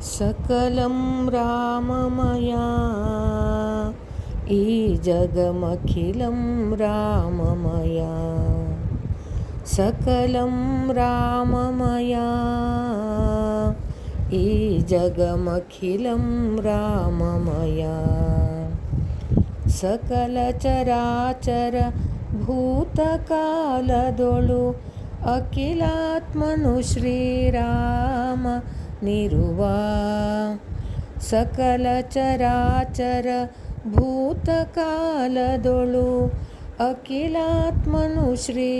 सकलं राममया। ई जगमखिलं राममया। सकलं राममया। ई जगमखिलं राममया। सकलचराचर भूतकालदोळु अखिलात्मनु श्रीराम। ಶ್ರೀರಾಮ ನಿರುವ ಸಕಲ ಚರಾಚರ ಭೂತಕಾಲದೊಳು ಅಖಿಲಾತ್ಮನು ಶ್ರೀ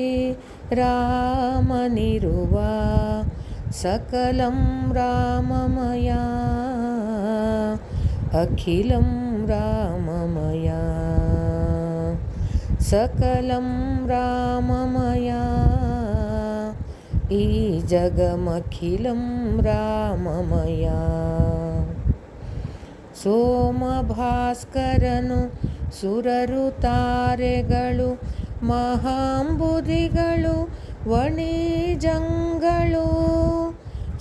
ರಾಮನಿರುವ ಸಕಲಂ ರಾಮಮಯ ಅಖಿಲಂ ರಾಮಮಯ ಸಕಲಂ ರಾಮಮಯ ಈ ಜಗಮಖಿಲಂ ರಾಮಮಯ ಸೋಮಭಾಸ್ಕರನು ಸುರರು ತಾರೆಗಳು ಮಹಾಂಬುದಿಗಳು ವಣಿಜಂಗಳು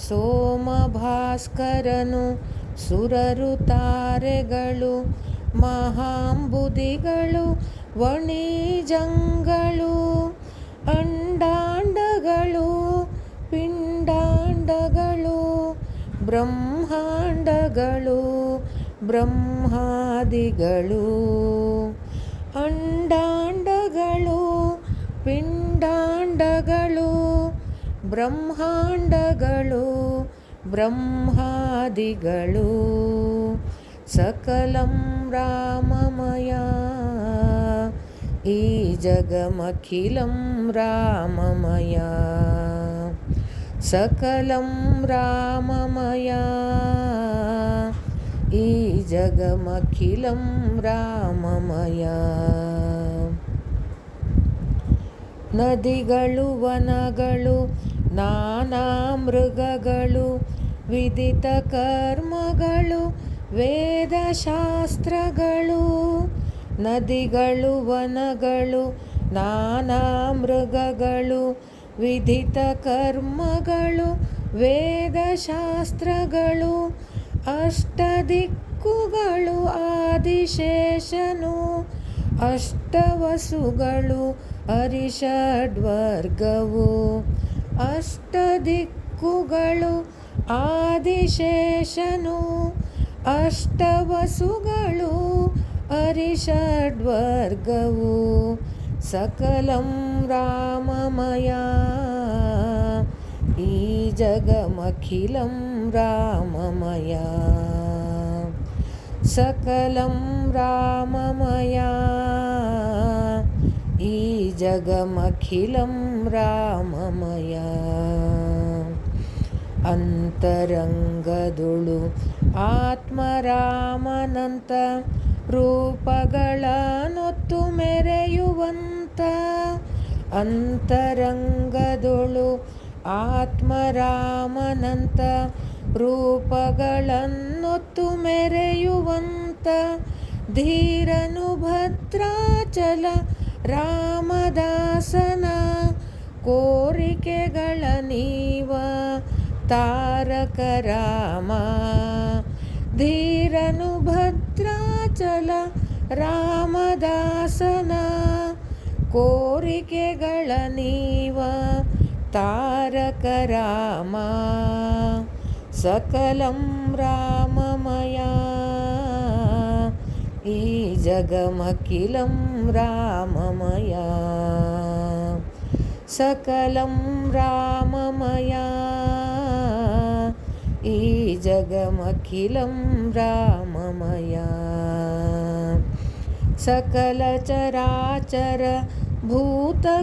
ಸೋಮಭಾಸ್ಕರನು ಸುರರು ತಾರೆಗಳು ಮಹಾಂಬುದಿಗಳು ವಣಿಜಂಗಳು ಬ್ರಹ್ಮಾಂಡಗಳು ಬ್ರಹ್ಮಾದಿಗಳು ಅಂಡಾಂಡಗಳು ಪಿಂಡಾಂಡಗಳು ಬ್ರಹ್ಮಾಂಡಗಳು ಬ್ರಹ್ಮಾದಿಗಳು ಸಕಲಂ ರಾಮಮಯ. ಈ ಜಗಮಖಿಲಂ ರಾಮಮಯ. सकलं राममया ಈ ಜಗಮಖಿಲಂ ರಾಮಮಯ ನದಿಗಳು ವನಗಳು ನಾನಾ ಮೃಗಗಳು ವಿದಿತ ಕರ್ಮಗಳು ವೇದಶಾಸ್ತ್ರಗಳು ನದಿಗಳು ವನಗಳು ನಾನಾ ಮೃಗಗಳು ವಿಧಿತ ಕರ್ಮಗಳು ವೇದಶಾಸ್ತ್ರಗಳು ಅಷ್ಟದಿಕ್ಕುಗಳು ಆದಿಶೇಷನು ಅಷ್ಟವಸುಗಳು ಅರಿಷಡ್ವರ್ಗವು ಅಷ್ಟದಿಕ್ಕುಗಳು ಆದಿಶೇಷನು ಅಷ್ಟವಸುಗಳು ಅರಿಷಡ್ವರ್ಗವು सकलं राममया ಈ ಜಗಮಖಿಲಂ ರಾಮಮಯ सकलं ರಾಮಮಯ ಈ ಜಗಮಖಿಲಂ ರಾಮಮಯ ಅಂತರಂಗದುಳು ಆತ್ಮರಾಮನಂತ ರೂಪಗಳನ್ನೊತ್ತು ಅಂತರಂಗದೊಳು ಆತ್ಮರಾಮನಂತ ರೂಪಗಳನ್ನೊತ್ತು ಮೆರೆಯುವಂತ ಧೀರನು ಭದ್ರಾಚಲ ರಾಮದಾಸನ ಕೋರಿಕೆಗಳ ನೀವ ತಾರಕ ರಾಮ. ಧೀರನು ಭದ್ರಾಚಲ ರಾಮದಾಸನ ಕೋರಿಕೆಗಳ ನೀವ ತಾರಕ ರಾಮ सकलं राममय ಈ ಜಗಮಖಿಲಂ ರಾಮಮಯ सकलं राममय ಈ ಜಗಮಖಿಲಂ ರಾಮಮಯ ಸಕಲ ಚರಾಚರ ಭೂತಕಾಲದೊಳು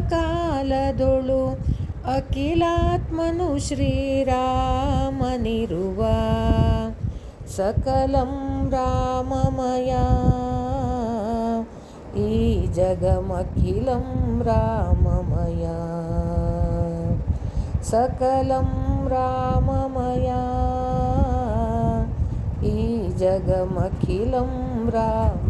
ಅಖಿಲಾತ್ಮನು ಶ್ರೀರಾಮನಿರುವ सकलं राममय ಈ ಜಗಮಖಿಲಂ ರಾಮಮಯ सकलं राममया ಈ ಜಗಮಖಿಲಂ ರಾಮ